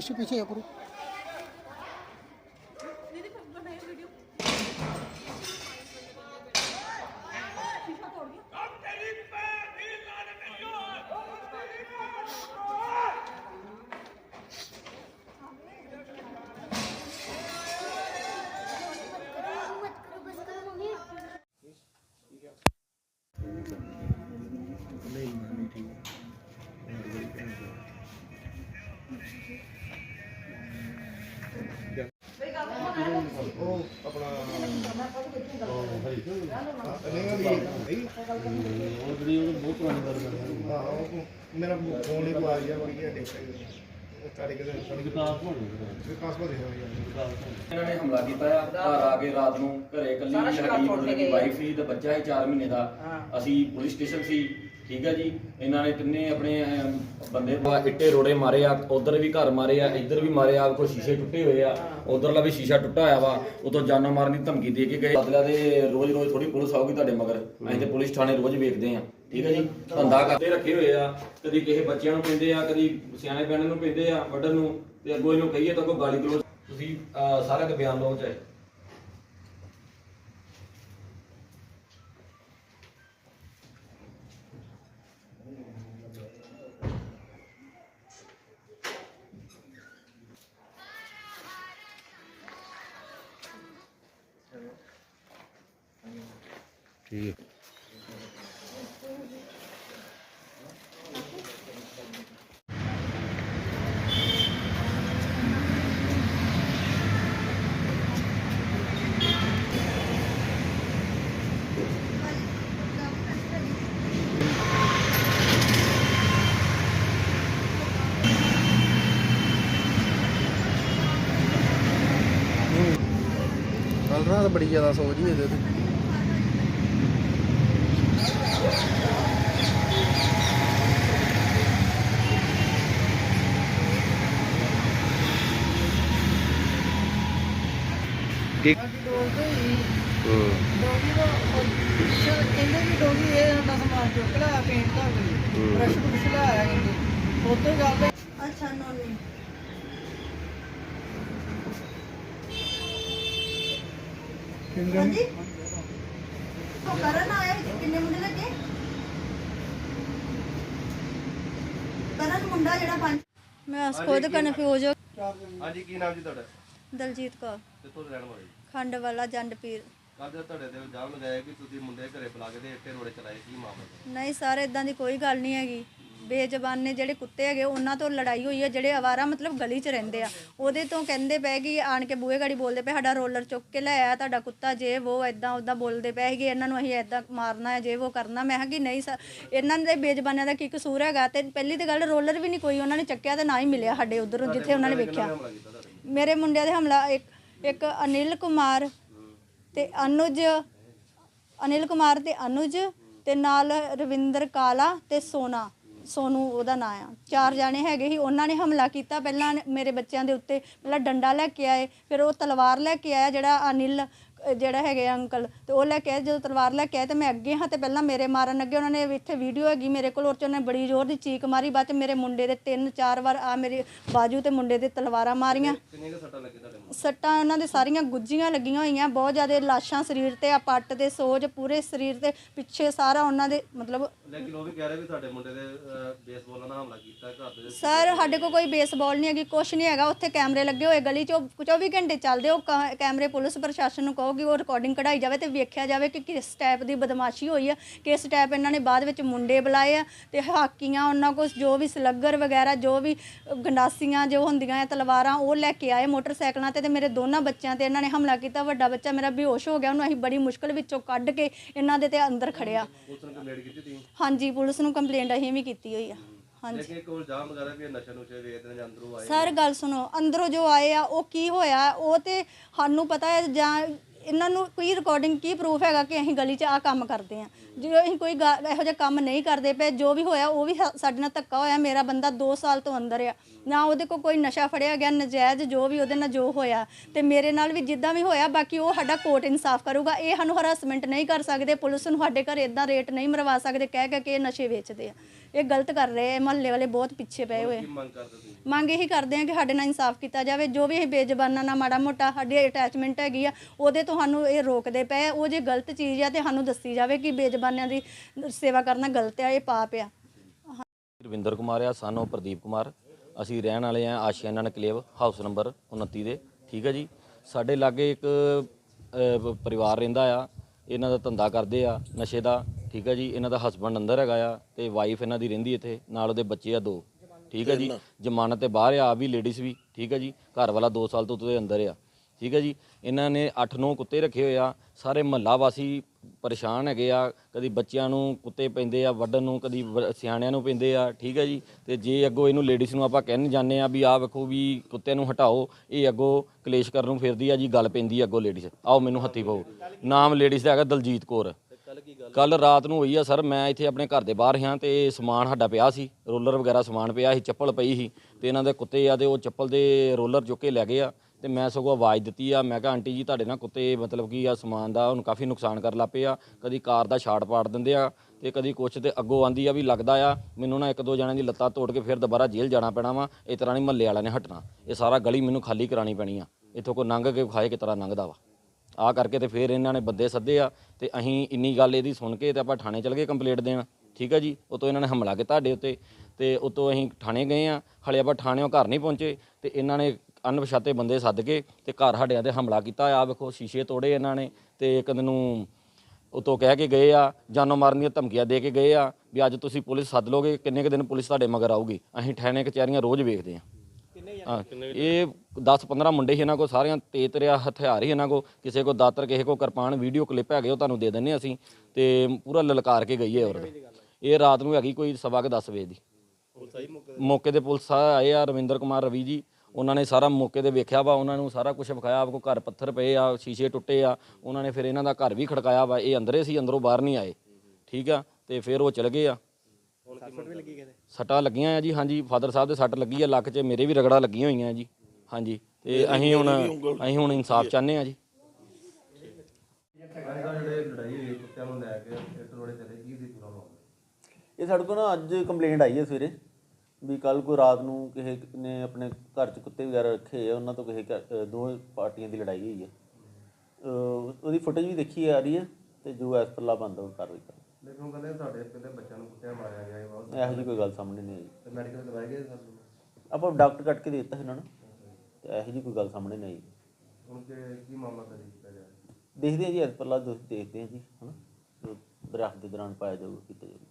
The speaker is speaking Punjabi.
是谁在后面？ਉਹ ਨਹੀਂ ਉਹ ਜਿਹੜੀ ਉਹ ਬਹੁਤ ਪੁਰਾਣੀ ਗੱਲ ਹੈ ਹਾਂ ਉਹ ਮੇਰਾ ਫੋਨ ਹੀ ਪਾ ਗਿਆ ਬੜੀ ਹੈ ਦੇਖ ਉਹ ਕਾੜੇ ਕੇ ਸੜੀ ਵਿਕਾਸ ਬਣ ਗਿਆ ਵਿਕਾਸ ਕੋ ਦੇਖਿਆ ਹੋਇਆ ਇਹਨਾਂ ਨੇ ਹਮਲਾ ਕੀਤਾ ਆ ਘਰ ਆ ਕੇ ਰਾਤ ਨੂੰ ਘਰੇ ਇਕੱਲੀ ਸਾਡੀ ਵਾਈਫ ਸੀ ਤੇ ਬੱਚਾ ਸੀ 4 ਮਹੀਨੇ ਦਾ। ਅਸੀਂ ਪੁਲਿਸ ਸਟੇਸ਼ਨ ਸੀ ਠੀਕ ਹੈ ਜੀ? ਇਹਨਾਂ ਨੇ ਤਿੰਨੇ ਆਪਣੇ ਅਮ, ਬੰਦੇ ਵਾ ਇੱਟੇ ਰੋੜੇ ਮਾਰੇ ਆ ਉਧਰ ਵੀ ਘਰ ਮਾਰੇ ਆ ਇੱਧਰ ਵੀ ਮਾਰੇ ਆ ਕੋਈ ਸ਼ੀਸ਼ੇ ਟੁੱਟੇ ਹੋਏ ਆ। ਉਧਰਲਾ ਵੀ ਸ਼ੀਸ਼ਾ ਟੁੱਟਾ ਹੋਇਆ ਵਾ ਉਦੋਂ ਜਾਨੋਂ ਮਾਰਨ ਦੀ ਧਮਕੀ ਦੇ ਕੇ ਗਏ। ਬਦਲਾ ਦੇ ਰੋਜ਼ ਰੋਜ਼ ਥੋੜੀ ਪੁਲਿਸ ਆਊਗੀ ਤੁਹਾਡੇ ਮਗਰ। ਅਸੀਂ ਤੇ ਪੁਲਿਸ ਥਾਣੇ ਰੋਜ਼ ਵੇਖਦੇ ਆ। ਠੀਕ ਹੈ ਜੀ? ਧੰਦਾ ਕਰਦੇ ਰੱਖੇ ਹੋਏ ਆ। ਕਦੀ ਕਿਸੇ ਬੱਚਿਆਂ ਨੂੰ ਪੈਂਦੇ ਆ ਕਦੀ ਸਿਆਣੇ ਬਿਆਣੇ ਨੂੰ ਪੈਂਦੇ ਆ ਵੱਡਣ ਨੂੰ ਤੇ ਅੱਗੋਂ ਇਹਨੂੰ ਕਹੀਏ ਤਾਂ ਕੋਈ ਗਾਲੀ ਗਲੋਚ ਤੁਸੀਂ ਅਹ, ਸਾਰਾ ਕੁ ਬਿਆਨ ਲਓ ਚਾਹੇ। ਕੱਲ ਰਾਤ ਬੜੀ ਜ਼ਿਆਦਾ ਸੋਚ ਹੀ ਇਹਦੇ ਤੇ ਡੋਲਦੇ ਹੀ ਡੋਗੀ ਦਾ ਸ਼ਰ ਕਹਿੰਦੇ ਵੀ ਡੋਗੀ ਇਹ ਸਾਡਾ ਸਮਾਨ ਚੁੱਕ ਲਿਆ ਪੇਂਟ ਦਾ ਕੋਈ ਬ੍ਰਸ਼ ਬੁਰਸ਼ ਲਿਆਇਆ ਕਹਿੰਦੇ ਉੱਥੇ ਗੱਲ ਅੱਛਾ ਨੋਨੀ ਹਾਂਜੀ ਉਹ ਕਰਨ ਆਇਆ ਸੀ, ਕਿੰਨੇ ਮੁੰਡੇ ਲੱਗੇ ਕਰਨ ਮੁੰਡਾ ਜਿਹੜਾ ਪੰਜ ਮੈਂ ਖੁਦ ਕਨਫਿਊਜ਼ ਹੋ ਹਾਂਜੀ ਕੀ ਨਾਮ ਜੀ ਤੁਹਾਡਾ? ਦਲਜੀਤ ਕੌਰ। ਕਿੱਥੋਂ ਦੇ ਰਹਿਣ ਵਾਲੇ ਜੀ? ਖੰਡ ਵਾਲਾ ਜੰਡ ਪੀਰ। ਕੱਲ ਜਦ ਤੁਹਾਡੇ ਤੇ ਇਲਜ਼ਾਮ ਲਗਾਇਆ ਕਿ ਤੁਸੀਂ ਮੁੰਡੇ ਘਰੇ ਬੁਲਾ ਕੇ ਤੇ ਇੱਟੇ ਰੋੜੇ ਚਲਾਏ ਕੀ ਮਾਮਲਾ? ਨਹੀਂ ਸਰ ਇਦਾਂ ਦੀ ਕੋਈ ਗੱਲ ਨਹੀਂ ਹੈਗੀ। ਬੇਜ਼ਬਾਨ ਨੇ ਜਿਹੜੇ ਕੁੱਤੇ ਹੈਗੇ ਉਹਨਾਂ ਤੋਂ ਲੜਾਈ ਹੋਈ ਹੈ ਜਿਹੜੇ ਆਵਾਰਾ ਮਤਲਬ ਗਲੀ 'ਚ ਰਹਿੰਦੇ ਆ। ਉਹਦੇ ਤੋਂ ਕਹਿੰਦੇ ਪਏ ਕਿ ਆਣ ਕੇ ਬੂਹੇ ਗਾੜੀ ਬੋਲਦੇ ਪਏ ਸਾਡਾ ਰੋਲਰ ਚੁੱਕ ਕੇ ਲੈ ਆਇਆ ਤੁਹਾਡਾ ਕੁੱਤਾ ਜੇ ਉਹ ਇਦਾਂ ਉਦਾਂ ਬੋਲਦੇ ਪਏ ਹੈਗੇ ਇਹਨਾਂ ਨੂੰ ਅਸੀਂ ਇਦਾਂ ਮਾਰਨਾ ਹੈ ਜੇ ਉਹ ਕਰਨਾ। ਮੈਂ ਕਿਹਾ ਕਿ ਨਹੀਂ ਸਰ ਇਹਨਾਂ ਦੇ ਬੇਜ਼ਬਾਨਾਂ ਦਾ ਕੀ ਕਸੂਰ ਹੈਗਾ? ਤੇ ਪਹਿਲੀ ਤੇ ਗੱਲ ਰੋਲਰ ਵੀ ਨਹੀਂ ਕੋਈ ਉਹਨਾਂ ਨੇ ਚੱਕਿਆ ਤੇ ਨਾ ਹੀ ਮਿਲਿਆ ਸਾਡੇ ਉਧਰੋਂ ਜਿੱਥੇ ਉਹਨਾਂ ਨੇ ਵੇਖਿਆ। ਮੇਰੇ ਮੁੰਡਿਆਂ ਦੇ ਹਮਲਾ ਇੱਕ ਇੱਕ ਅਨਿਲ ਕੁਮਾਰ ਤੇ ਅਨੁਜ, ਅਨਿਲ ਕੁਮਾਰ ਤੇ ਅਨੁਜ ਤੇ ਨਾਲ ਰਵਿੰਦਰ ਕਾਲਾ ਤੇ ਸੋਨਾ। ਸੋਨੂ ਉਹਦਾ ਨਾਂ ਆ। ਚਾਰ ਜਾਣੇ ਹੈਗੇ ਸੀ। ਉਹਨਾਂ ਨੇ ਹਮਲਾ ਕੀਤਾ। ਪਹਿਲਾਂ ਮੇਰੇ ਬੱਚਿਆਂ ਦੇ ਉੱਤੇ ਪਹਿਲਾਂ ਡੰਡਾ ਲੈ ਕੇ ਆਏ, ਫਿਰ ਉਹ ਤਲਵਾਰ ਲੈ ਕੇ ਆਇਆ ਜਿਹੜਾ ਅਨਿਲ, ਜਿਹੜਾ ਹੈਗੇ ਅੰਕਲ, ਤੇ ਉਹ ਲੈ ਕੇ ਆਏ। ਜਦੋਂ ਤਲਵਾਰ ਲੈ ਕੇ ਆਏ ਤੇ ਮੈਂ ਅੱਗੇ ਹਾਂ ਤੇ ਪਹਿਲਾਂ ਮੇਰੇ ਮਾਰਨ ਅੱਗੇ ਉਹਨਾਂ ਨੇ ਇੱਥੇ ਵੀਡੀਓ ਹੈਗੀ ਮੇਰੇ ਕੋਲ ਉਹ 'ਚ ਉਹਨੇ ਬੜੀ ਜ਼ੋਰ ਦੀ ਚੀਕ ਮਾਰੀ। ਬਾਅਦ ਚ ਮੇਰੇ ਮੁੰਡੇ ਦੇ ਤਿੰਨ ਚਾਰ ਵਾਰ ਆ ਮੇਰੇ ਬਾਜੂ ਤੇ ਮੁੰਡੇ ਦੇ ਤਲਵਾਰਾਂ ਮਾਰੀਆਂ। ਕਿੰਨੇ ਸੱਟਾਂ ਲੱਗੇ ਤੁਹਾਡੇ ਸੱਟਾਂ ਉਹਨਾਂ ਦੇ ਸਾਰੀਆਂ ਗੁੱਜੀਆਂ ਲੱਗੀਆਂ ਹੋਈਆਂ ਬਹੁਤ ਜ਼ਿਆਦਾ ਲਾਸ਼ਾਂ ਸਰੀਰ ਤੇ ਆ ਪੱਟ ਤੇ ਸੋਜ ਪੂਰੇ ਸਰੀਰ ਤੇ ਪਿੱਛੇ ਸਾਰਾ ਉਹਨਾਂ ਦੇ ਮਤਲਬ ਲੇਕਿਨ ਉਹ ਵੀ ਕਹਿ ਰਹੇ ਵੀ ਤੁਹਾਡੇ ਮੁੰਡੇ ਦੇ ਬੇਸਬਾਲ ਨਾਲ ਹਮਲਾ ਕੀਤਾ ਘਰ ਦੇ। ਸਰ ਸਾਡੇ ਕੋਲ ਕੋਈ ਬੇਸਬਾਲ ਨਹੀਂ ਹੈਗੀ ਕੁਛ ਨਹੀਂ ਹੈਗਾ ਉੱਥੇ ਕੈਮਰੇ ਲੱਗੇ ਹੋਏ ਗਲੀ 'ਚ ਉਹ 24 ਘੰਟੇ ਚੱਲਦੇ ਉਹ ਕ- ਕੈਮਰੇ ਪੁਲਿਸ ਪ੍ਰਸ਼ਾਸਨ ਨੂੰ ਕਹੋਗੇ ਉਹ ਰਿਕਾਰਡਿੰਗ ਕਢਾਈ ਜਾਵੇ ਤੇ ਵੇਖਿਆ ਜਾਵੇ ਕਿ ਕਿਸ ਟਾਈਪ ਦੀ ਬਦਮਾਸ਼ੀ ਹੋਈ ਆ ਕਿਸ ਟਾਈਪ ਇਹਨਾਂ ਨੇ ਬਾਅਦ ਵਿੱਚ ਮੁੰਡੇ ਬੁਲਾਏ ਆ ਤੇ ਹਾਕੀਆਂ ਉਹਨਾਂ ਕੋਲ ਜੋ ਵੀ ਸਲੱਗਰ ਵਗੈਰਾ ਜੋ ਵੀ ਗੰਡਾਸੀਆਂ ਜੋ ਹੁੰਦੀਆਂ ਆ ਤਲਵਾਰਾਂ ਉਹ ਲੈ ਕੇ ਆਏ ਮੋਟਰਸਾਈਕਲਾਂ ਤੇ ਤੇ ਮੇਰੇ ਦੋਨਾਂ ਬੱਚਿਆਂ ਤੇ ਇਹਨਾਂ ਨੇ ਹਮਲਾ ਕੀਤਾ ਵੱਡਾ ਬੱਚਾ ਮੇਰਾ ਬੇਹੋਸ਼ ਹੋ ਗਿਆ ਉਹਨੂੰ ਅਸੀਂ ਬੜੀ ਮੁਸ਼ਕਲ ਵਿੱਚੋਂ ਕੱਢ ਕੇ ਇਹਨਾਂ ਦੇ ਤੇ ਅੰਦਰ ਖੜਿਆ। ਪੁਲਿਸ ਨੂੰ ਕੰਪਲੇਂਟ ਕੀਤੀ ਤੁਸੀਂ? ਹਾਂਜੀ ਪੁਲਿਸ ਨੂੰ ਕੰਪਲੇਂਟ ਅਸੀਂ ਵੀ ਕੀਤੀ ਹੋਈ ਆ। ਹਾਂਜੀ। ਲੇਕਿਨ ਇੱਕ ਉਹ ਇਲਜ਼ਾਮ ਲਗਾ ਰਿਹਾ ਵੀ ਇਹ ਨਸ਼ਾ ਨੁਸ਼ੇ ਵੇਚਦੇ ਨੇ ਜਾਂ ਅੰਦਰੋਂ ਆਏ ਸਰ ਗੱਲ ਸੁਣੋ ਅੰਦਰੋਂ ਜੋ ਆਏ ਆ ਉਹ ਕੀ ਹੋਇਆ ਉਹ ਤੇ ਸਾਨੂੰ ਪਤਾ ਹੈ ਜਾਂ ਇਹਨਾਂ ਨੂੰ ਕੋਈ ਰਿਕਾਰਡਿੰਗ ਕੀ ਪ੍ਰੂਫ ਹੈਗਾ ਕਿ ਅਸੀਂ ਗਲੀ 'ਚ ਆ ਕੰਮ ਕਰਦੇ ਆ ਜੇ ਅਸੀਂ ਕੋਈ ਗਾ- ਇਹੋ ਜਿਹਾ ਕੰਮ ਨਹੀਂ ਕਰਦੇ ਪਏ, ਜੋ ਵੀ ਹੋਇਆ, ਉਹ ਵੀ ਸਾ- ਸਾਡੇ ਨਾਲ ਧੱਕਾ ਹੋਇਆ, ਮੇਰਾ ਬੰਦਾ 2 ਸਾਲ ਤੋਂ ਅੰਦਰ ਆ। ਨਾ ਉਹਦੇ ਕੋਲ ਕੋਈ ਨਸ਼ਾ ਫੜਿਆ ਗਿਆ, ਨਜਾਇਜ਼ ਜੋ ਵੀ ਉਹਦੇ ਨਾਲ ਜੋ ਹੋਇਆ, ਤੇ ਮੇਰੇ ਨਾਲ ਵੀ ਜਿੱਦਾਂ ਵੀ ਹੋਇਆ, ਬਾਕੀ ਉਹ ਸਾਡਾ ਕੋਰਟ ਇਨਸਾਫ ਕਰੂਗਾ। ਇਹ ਸਾਨੂੰ ਹਰਾਸਮੈਂਟ ਨਹੀਂ ਕਰ ਸਕਦੇ, ਪੁਲਿਸ ਨੂੰ ਸਾਡੇ ਘਰ ਇਦਾਂ ਰੇਟ ਨਹੀਂ ਮਰਵਾ ਸਕਦੇ ਕਹਿ ਕਹਿ ਕੇ ਇਹ ਨਸ਼ੇ ਵੇਚਦੇ ਆ। ਇਹ ਗਲਤ ਕਰ ਰਹੇ ਆ ਮਹੱਲੇ ਵਾਲੇ ਬਹੁਤ ਪਿੱਛੇ ਪਏ ਹੋਏ ਆ। ਮੰਗ ਕਰਦੇ ਤੁਸੀਂ? ਮੰਗ ਇਹੀ ਕਰਦੇ ਆ ਕਿ ਸਾਡੇ ਨਾਲ ਇਨਸਾਫ ਕੀਤਾ ਜਾਵੇ ਜੋ ਵੀ ਇਹ ਬੇਜ਼ਬਾਨਾਂ ਨਾਲ ਮਾੜਾ ਮੋਟਾ ਸਾਡੀ ਅਟੈਚਮੈਂਟ ਹੈਗੀ ਆ ਉਹਦੇ ਤੋਂ ਸਾਨੂੰ ਇਹ ਰੋਕਦੇ ਪਏ ਆ। ਉਹ ਜੇ ਗਲਤ ਚੀਜ਼ ਆ ਤੇ ਸਾਨੂੰ ਦੱਸੀ ਜਾਵੇ ਕਿ ਬੇਜ਼ਬਾਨਾਂ ਦੀ ਸੇਵਾ ਕਰਨਾ ਗਲਤ ਆ ਇਹ ਪਾਪ ਆ। ਰਵਿੰਦਰ ਕੁਮਾਰ ਆ ਸਾਨੂੰ ਪ੍ਰਦੀਪ ਕੁਮਾਰ। ਅਸੀਂ ਰਹਿਣ ਵਾਲੇ ਆ ਆਸ਼ੀਆਨਾ ਨਕਲੇਵ ਹਾਊਸ ਨੰਬਰ 29 ਦੇ। ਠੀਕ ਹੈ ਜੀ? ਸਾਡੇ ਲਾਗੇ ਇੱਕ ਅਹ, ਪ- ਪਰਿਵਾਰ ਰਹਿੰਦਾ ਆ। ਇਹਨਾਂ ਦਾ ਧੰਦਾ ਕਰਦੇ ਆ ਨਸ਼ੇ ਦਾ। ਠੀਕ ਹੈ ਜੀ? ਇਹਨਾਂ ਦਾ ਹਸਬੰਡ ਅੰਦਰ ਹੈਗਾ ਆ ਤੇ ਵਾਈਫ ਇਹਨਾਂ ਦੀ ਰਹਿੰਦੀ ਇੱਥੇ ਨਾਲ ਉਹਦੇ ਬੱਚੇ ਆ ਦੋ। ਠੀਕ ਹੈ ਜੀ? ਜ਼ਮਾਨਤ ਤੇ ਬਾਹਰ ਆ ਆ ਵੀ ਲੇਡੀਜ਼ ਵੀ ਠੀਕ ਹੈ ਜੀ? ਘਰ ਵਾਲਾ 2 ਸਾਲ ਤੋਂ ਉਹਦੇ ਅੰਦਰ ਆ ਠੀਕ ਹੈ ਜੀ? ਇਹਨਾਂ ਨੇ 8-9 ਕੁੱਤੇ ਰੱਖੇ ਹੋਏ ਆ ਸਾਰੇ ਮਹੱਲਾ ਵਾਸੀ ਪਰੇਸ਼ਾਨ ਹੈਗੇ ਆ ਕਦੀ ਬੱਚਿਆਂ ਨੂੰ ਕੁੱਤੇ ਪੈਂਦੇ ਆ ਵੱਢਣ ਨੂੰ ਕਦੀ ਸਿਆਣਿਆਂ ਨੂੰ ਪੈਂਦੇ ਆ ਠੀਕ ਹੈ ਜੀ? ਤੇ ਜੇ ਅੱਗੋਂ ਇਹਨੂੰ ਲੇਡੀਜ਼ ਨੂੰ ਆਪਾਂ ਕਹਿਣ ਜਾਂਦੇ ਆ ਵੀ ਆਹ ਵੇਖੋ ਵੀ ਕੁੱਤੇ ਨੂੰ ਹਟਾਓ ਇਹ ਅੱਗੋਂ ਕਲੇਸ਼ ਕਰਨ ਨੂੰ ਫਿਰਦੀ ਆ ਜੀ ਗੱਲ ਪੈਂਦੀ ਆ ਅੱਗੋਂ ਲੇਡੀਜ਼ ਆਓ ਮੈਨੂੰ ਹੱਥੀ ਪਾਓ। ਨਾਮ ਲੇਡੀਜ਼ ਦਾ ਹੈਗਾ ਦਲਜੀਤ ਕੌਰ। ਕੱਲ ਰਾਤ ਨੂੰ ਹੋਈ ਆ ਸਰ, ਮੈਂ ਇੱਥੇ ਆਪਣੇ ਘਰ ਦੇ ਬਾਹਰ ਹਾਂ ਤੇ ਸਮਾਨ ਸਾਡਾ ਪਿਆ ਸੀ, ਰੋਲਰ ਵਗੈਰਾ ਸਮਾਨ ਪਿਆ ਸੀ, ਚੱਪਲ ਪਈ ਸੀ ਤੇ ਇਹਨਾਂ ਦੇ ਕੁੱਤੇ ਆ ਤੇ ਉਹ ਚੱਪਲ ਦੇ ਰੋਲਰ ਚੁੱਕ ਕੇ ਲੈ ਗਏ ਆ ਤੇ ਮੈਂ ਸਗੋਂ ਆਵਾਜ਼ ਦਿੱਤੀ ਆ, ਮੈਂ ਕਿਹਾ, ਆਂਟੀ ਜੀ, ਤੁਹਾਡੇ ਨਾਲ ਕੁੱਤੇ ਮਤਲਬ ਕੀ ਆ ਸਮਾਨ ਦਾ ਉਹਨੂੰ ਕਾਫੀ ਨੁਕਸਾਨ ਕਰਨ ਲੱਗ ਪਏ ਆ, ਕਦੀ ਕਾਰ ਦਾ ਛਾੜ ਪਾੜ ਦਿੰਦੇ ਆ ਤੇ ਕਦੀ ਕੁਛ ਤੇ ਅੱਗੋਂ ਆਂਦੀ ਆ ਵੀ ਲੱਗਦਾ ਆ, ਮੈਨੂੰ ਨਾ ਇੱਕ ਦੋ ਜਣਿਆਂ ਦੀ ਲੱਤਾਂ ਤੋੜ ਕੇ ਫਿਰ ਦੁਬਾਰਾ ਜੇਲ੍ਹ ਜਾਣਾ ਪੈਣਾ ਵਾ, ਇਸ ਤਰ੍ਹਾਂ ਨਹੀਂ ਮਹੱਲੇ ਵਾਲਿਆਂ ਨੇ ਹਟਣਾ, ਇਹ ਸਾਰਾ ਗਲੀ ਮੈਨੂੰ ਖਾਲੀ ਕਰਾਣੀ ਪੈਣੀ ਆ, ਇੱਥੋਂ ਕੋ ਲੰਘ ਕੇ ਖਾਏ ਕਿ ਤਰ੍ਹਾਂ ਲੰਘਦਾ ਵਾ। ਆ ਕਰਕੇ ਤੇ ਫਿਰ ਇਹਨਾਂ ਨੇ ਬੰਦੇ ਸੱਦੇ ਆ ਤੇ ਅਸੀਂ ਇੰਨੀ ਗੱਲ ਇਹਦੀ ਸੁਣ ਕੇ ਤੇ ਆਪਾਂ ਥਾਣੇ ਚਲ ਗਏ ਕੰਪਲੇਂਟ ਦੇਣ। ਠੀਕ ਆ ਜੀ? ਉਤੋਂ ਇਹਨਾਂ ਨੇ ਹਮਲਾ ਕੀਤਾ ਸਾਡੇ ਉੱਤੇ। ਤੇ ਉਤੋਂ ਅਸੀਂ ਥਾਣੇ ਗਏ ਆ। ਹਲੇ ਆਪਾਂ ਥਾਣਿਓਂ ਘਰ ਨਹੀਂ ਪਹੁੰਚੇ। ਤੇ ਇਹਨਾਂ ਨੇ ਅਣਪਛਾਤੇ ਬੰਦੇ ਸੱਦ ਕੇ ਤੇ ਘਰ ਸਾਡਿਆਂ ਤੇ ਹਮਲਾ ਕੀਤਾ ਆ। ਵੇਖੋ, ਸ਼ੀਸ਼ੇ ਤੋੜੇ ਇਹਨਾਂ ਨੇ ਤੇ ਇੱਕ ਨੂੰ ਉਤੋਂ ਕਹਿ ਕੇ ਗਏ ਆ, ਜਾਨੋਂ ਮਾਰਨ ਦੀਆਂ ਧਮਕੀਆਂ ਦੇ ਕੇ ਗਏ ਆ ਵੀ ਅੱਜ ਤੁਸੀਂ ਪੁਲਿਸ ਸੱਦ ਲੋਗੇ ਕਿੰਨੇ ਕੁ ਦਿਨ ਪੁਲਿਸ ਤੁਹਾਡੇ ਮਗਰ ਆਊਗੀ। ਅਸੀਂ ਥਾਣੇ ਕਚਹਿਰੀਆਂ ਰੋਜ਼ ਵੇਖਦੇ ਆ। ਹਾਂ, ਇਹ 10-15 ਮੁੰਡੇ ਸੀ ਇਹਨਾਂ ਕੋ ਸਾਰਿਆਂ ਤੇਜ਼ ਤਰਿਆ ਹਥਿਆਰ ਹੀ ਇਹਨਾਂ ਕੋ ਕਿਸੇ ਕੋ ਦਾਤਰ ਕਿਸੇ ਕੋ ਕਿਰਪਾਨ ਵੀਡੀਓ ਕਲਿੱਪ ਹੈਗੇ ਉਹ ਤੁਹਾਨੂੰ ਦੇ ਦਿੰਨੇ ਹਾਂ ਅਸੀਂ। ਤੇ ਪੂਰਾ ਲਲਕਾਰ ਕੇ ਗਈ ਹੈ ਔਰਤ। ਇਹ ਰਾਤ ਨੂੰ ਹੈਗੀ ਕੋਈ ਸਵਾ ਕੁ 10 ਵਜੇ ਦੀ। ਮੌਕੇ ਤੇ ਪੁਲਿਸ ਆਏ ਆ ਰਵਿੰਦਰ ਕੁਮਾਰ ਰਵੀ ਜੀ। ਉਹਨਾਂ ਨੇ ਸਾਰਾ ਮੌਕੇ ਤੇ ਵੇਖਿਆ ਵਾ ਉਹਨਾਂ ਨੂੰ ਸਾਰਾ ਕੁਝ ਵਿਖਾਇਆ ਆਪ ਕੋ ਘਰ ਪੱਥਰ ਪਏ ਆ ਸ਼ੀਸ਼ੇ ਟੁੱਟੇ ਆ। ਉਹਨਾਂ ਨੇ ਫਿਰ ਇਹਨਾਂ ਦਾ ਘਰ ਵੀ ਖੜਕਾਇਆ ਵਾ। ਇਹ ਅੰਦਰੇ ਸੀ ਅੰਦਰੋਂ ਬਾਹਰ ਨਹੀਂ ਆਏ। ਠੀਕ ਆ? ਤੇ ਫਿਰ ਉਹ ਚਲ ਗਏ ਆ। ਸੱਟਾਂ ਲੱਗੀਆਂ ਆ ਜੀ ਹਾਂਜੀ ਫਾਦਰ ਸਾਹਿਬ ਦੇ ਸੱਟ ਲੱਗੀ ਆ ਲੱਕ 'ਚ ਮੇਰੇ ਵੀ ਰਗੜਾ ਲੱਗੀਆਂ ਹੋਈਆਂ ਜੀ ਹਾਂਜੀ ਤੇ ਅਸੀਂ ਹੁਣ ਅਸੀਂ ਹੁਣ ਇਨਸਾਫ ਚਾਹੁੰਦੇ ਆ ਜੀ। ਇਹ ਸਾਡੇ ਕੋਲ ਨਾ ਅੱਜ ਕੰਪਲੇਂਟ ਆਈ ਹੈ ਸਵੇਰੇ ਵੀ ਕੱਲ ਕੋ ਰਾਤ ਨੂੰ ਕਿਸੇ ਨੇ ਆਪਣੇ ਘਰ 'ਚ ਕੁੱਤੇ ਵਗੈਰਾ ਰੱਖੇ ਆ ਉਹਨਾਂ ਤੋਂ ਕਿਸੇ ਘਰ- ਦੋ ਪਾਰਟੀਆਂ ਦੀ ਲੜਾਈ ਹੋਈ ਹੈ ਉਹਦੀ ਫੁਟੇਜ ਵੀ ਦੇਖੀ ਆ ਰਹੀ ਹੈ ਤੇ ਜੋ ਐਸ ਪਰ ਲਾ ਬੰਦਾ ਉਹ ਕਾਰਵਾਈ ਕਰ ਲੇਕਿਨ ਉਹ ਕਹਿੰਦੇ ਤੁਹਾਡੇ ਪਹਿਲੇ ਬੱਚਿਆਂ ਨੂੰ ਕੁੱਤਿਆਂ ਮਾਰਿਆ ਗਿਆ ਇਹੋ ਜਿਹੀ ਕੋਈ ਗੱਲ ਸਾਹਮਣੇ ਨਹੀਂ ਆਈ। ਤੇ ਮੈਡੀਕਲ ਦਵਾਈ ਗਏ ਸਰ? ਆਪਾਂ ਡਾਕਟਰ ਕੱਟ ਕੇ ਦੇ ਦਿੱਤਾ ਇਹਨਾਂ ਨੂੰ। ਤੇ ਇਹੋ ਜਿਹੀ ਕੋਈ ਗੱਲ ਸਾਹਮਣੇ ਨਹੀਂ ਆਈ। ਹੁਣ ਕਿ ਕੀ ਮਾਮਲਾ ਦਰਜ ਕੀਤਾ ਜਾ ਰਿਹਾ? ਦੇਖਦੇ ਹਾਂ ਜੀ ਐਸ ਪਰ ਲਾ ਦੋਸ਼ ਦੇਖਦੇ ਹਾਂ ਜੀ ਹਨਾ। ਜੋ ਦਰਖਤ ਦੇ ਦੌਰਾਨ ਪਾਇਆ ਜਾਊਗਾ ਕੀਤਾ ਜਾਊਗਾ।